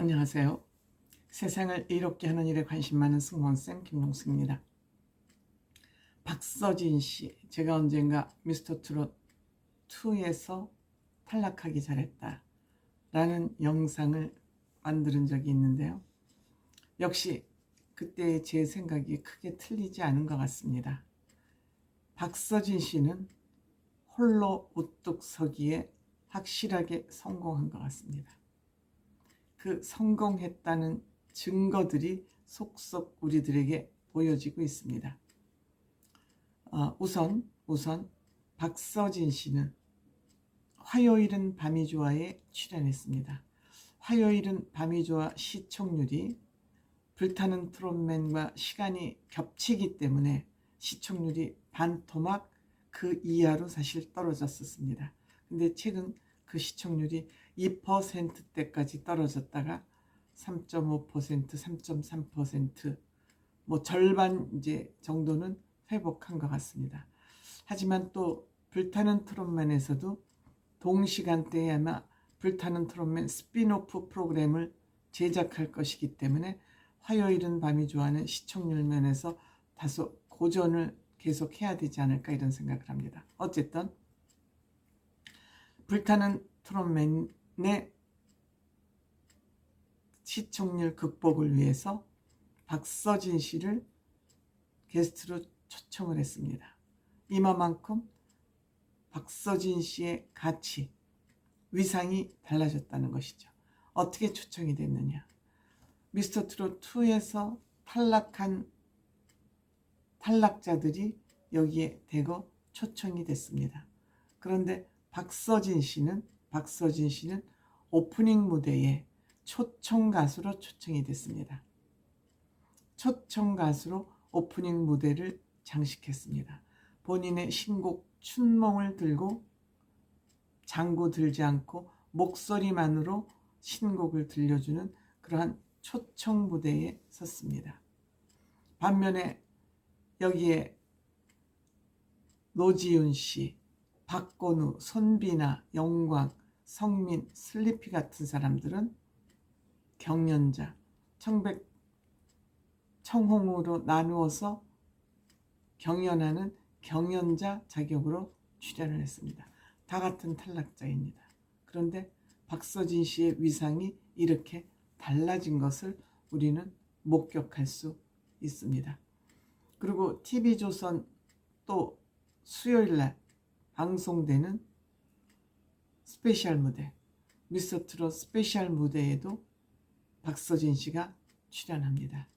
안녕하세요. 세상을 이롭게 하는 일에 관심 많은 승무원쌤 김용수입니다. 박서진 씨, 제가 언젠가 미스터 트롯 2에서 탈락하기 잘했다 라는 영상을 만드는 적이 있는데요. 역시 그때 제 생각이 크게 틀리지 않은 것 같습니다. 박서진 씨는 홀로 우뚝 서기에 확실하게 성공한 것 같습니다. 그 성공했다는 증거들이 속속 우리들에게 보여지고 있습니다. 어, 우선 우선 박서진 씨는 화요일은 밤이 좋아에 출연했습니다. 화요일은 밤이 좋아 시청률이 불타는 트롯맨과 시간이 겹치기 때문에 시청률이 반토막 그 이하로 사실 떨어졌었습니다. 근데 최근 그 시청률이 2%대까지 떨어졌다가 3.5%, 3.3%뭐 절반 이제 정도는 회복한 것 같습니다. 하지만 또 불타는 트롯맨에서도 동시간대에 아마 불타는 트롯맨 스피노프 프로그램을 제작할 것이기 때문에 화요일은 밤이 좋아하는 시청률 면에서 다소 고전을 계속 해야 되지 않을까 이런 생각을 합니다. 어쨌든 불타는 트롯맨의 시청률 극복을 위해서 박서진 씨를 게스트로 초청을 했습니다. 이마만큼 박서진 씨의 가치, 위상이 달라졌다는 것이죠. 어떻게 초청이 됐느냐? 미스터 트롯 2에서 탈락한 탈락자들이 여기에 대거 초청이 됐습니다. 그런데 박서진 씨는 박서진 씨는 오프닝 무대에 초청 가수로 초청이 됐습니다. 초청 가수로 오프닝 무대를 장식했습니다. 본인의 신곡 춘몽을 들고 장구 들지 않고 목소리만으로 신곡을 들려주는 그러한 초청 무대에 섰습니다. 반면에 여기에 노지윤 씨, 박건우, 손비나, 영광, 성민, 슬리피 같은 사람들은 경연자, 청백, 청홍으로 나누어서 경연하는 경연자 자격으로 출연을 했습니다. 다 같은 탈락자입니다. 그런데 박서진 씨의 위상이 이렇게 달라진 것을 우리는 목격할 수 있습니다. 그리고 TV조선 또 수요일 날 방송되는 스페셜 무대, 미스터 트롯 스페셜 무대에도 박서진 씨가 출연합니다.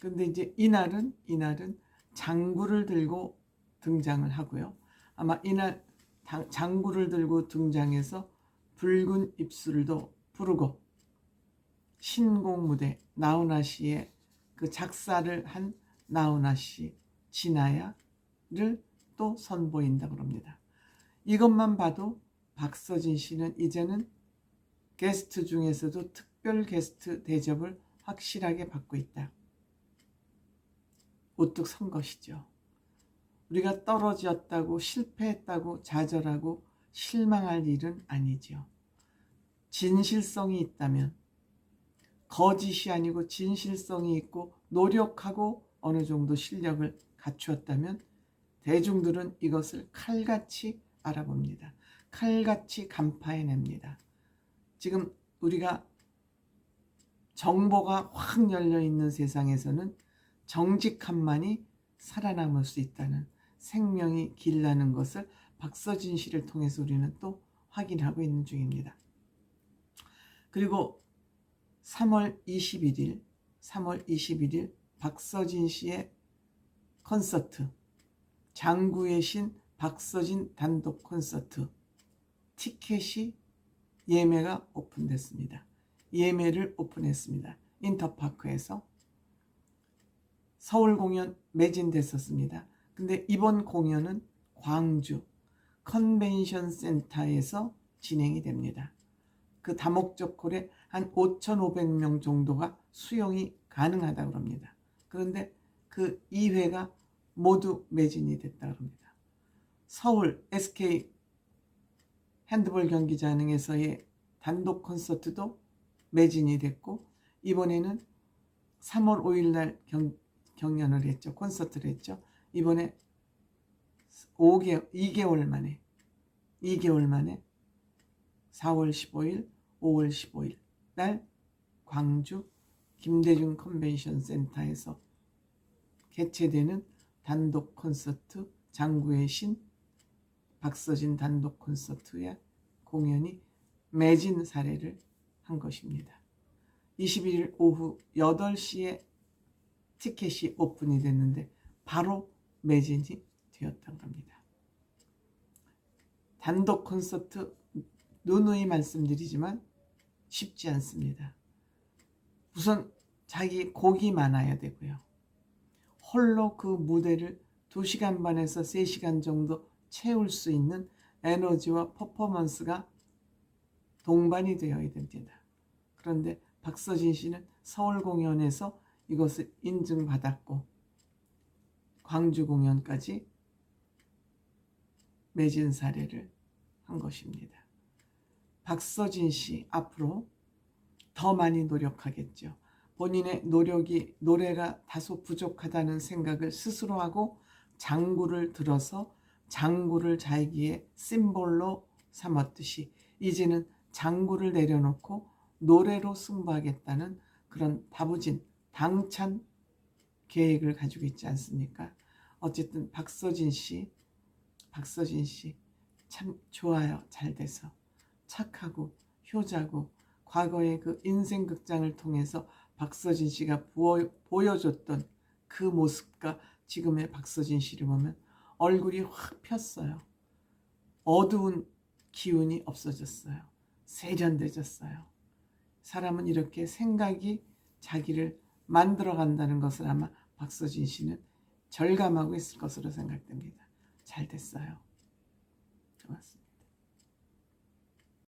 근데 이제 이날은 이날은 장구를 들고 등장을 하고요. 아마 이날 장구를 들고 등장해서 붉은 입술도 부르고 신곡 무대 나훈아 씨의 그 작사를 한 나훈아 씨 진아야를 또 선보인다 그럽니다. 이것만 봐도 박서진 씨는 이제는 게스트 중에서도 특별 게스트 대접을 확실하게 받고 있다. 우뚝 선 것이죠. 우리가 떨어졌다고 실패했다고 좌절하고 실망할 일은 아니지요. 진실성이 있다면 거짓이 아니고 진실성이 있고 노력하고 어느 정도 실력을 갖추었다면 대중들은 이것을 칼같이 알아봅니다. 칼같이 간파해냅니다. 지금 우리가 정보가 확 열려 있는 세상에서는 정직함만이 살아남을 수 있다는 생명이 길라는 것을 박서진 씨를 통해서 우리는 또 확인하고 있는 중입니다. 그리고 3월 21일, 3월 21일 박서진 씨의 콘서트, 장구의 신 박서진 단독 콘서트 티켓이 예매가 오픈됐습니다. 예매를 오픈했습니다. 인터파크에서 서울 공연 매진됐었습니다. 근데 이번 공연은 광주 컨벤션 센터에서 진행이 됩니다. 그 다목적 홀에 한 5,500명 정도가 수용이 가능하다고 합니다. 그런데 그 2회가 모두 매진이 됐다고 합니다. 서울 SK 핸드볼 경기장에서의 단독 콘서트도 매진이 됐고 이번에는 3월 5일 날 경, 경연을 했죠. 콘서트를 했죠. 이번에 5개 2개월 만에 2개월 만에 4월 15일, 5월 15일 날 광주 김대중 컨벤션 센터에서 개최되는 단독 콘서트 장구의 신 박서진 단독 콘서트의 공연이 매진 사례를 한 것입니다. 21일 오후 8시에 티켓이 오픈이 됐는데 바로 매진이 되었던 겁니다. 단독 콘서트 누누이 말씀드리지만 쉽지 않습니다. 우선 자기 곡이 많아야 되고요. 홀로 그 무대를 2시간 반에서 3시간 정도 채울 수 있는 에너지와 퍼포먼스가 동반이 되어야 됩니다. 그런데 박서진 씨는 서울 공연에서 이것을 인증받았고 광주 공연까지 매진 사례를 한 것입니다. 박서진 씨 앞으로 더 많이 노력하겠죠. 본인의 노력이 노래가 다소 부족하다는 생각을 스스로 하고 장구를 들어서 장구를 자기의 심볼로 삼았듯이 이제는 장구를 내려놓고 노래로 승부하겠다는 그런 다부진 당찬 계획을 가지고 있지 않습니까? 어쨌든 박서진 씨, 박서진 씨 참 좋아요. 잘 돼서 착하고 효자고 과거의 그 인생 극장을 통해서 박서진 씨가 보여, 보여줬던 그 모습과 지금의 박서진 씨를 보면 얼굴이 확 폈어요. 어두운 기운이 없어졌어요. 세련돼졌어요. 사람은 이렇게 생각이 자기를 만들어 간다는 것을 아마 박서진 씨는 절감하고 있을 것으로 생각됩니다. 잘 됐어요. 고맙습니다.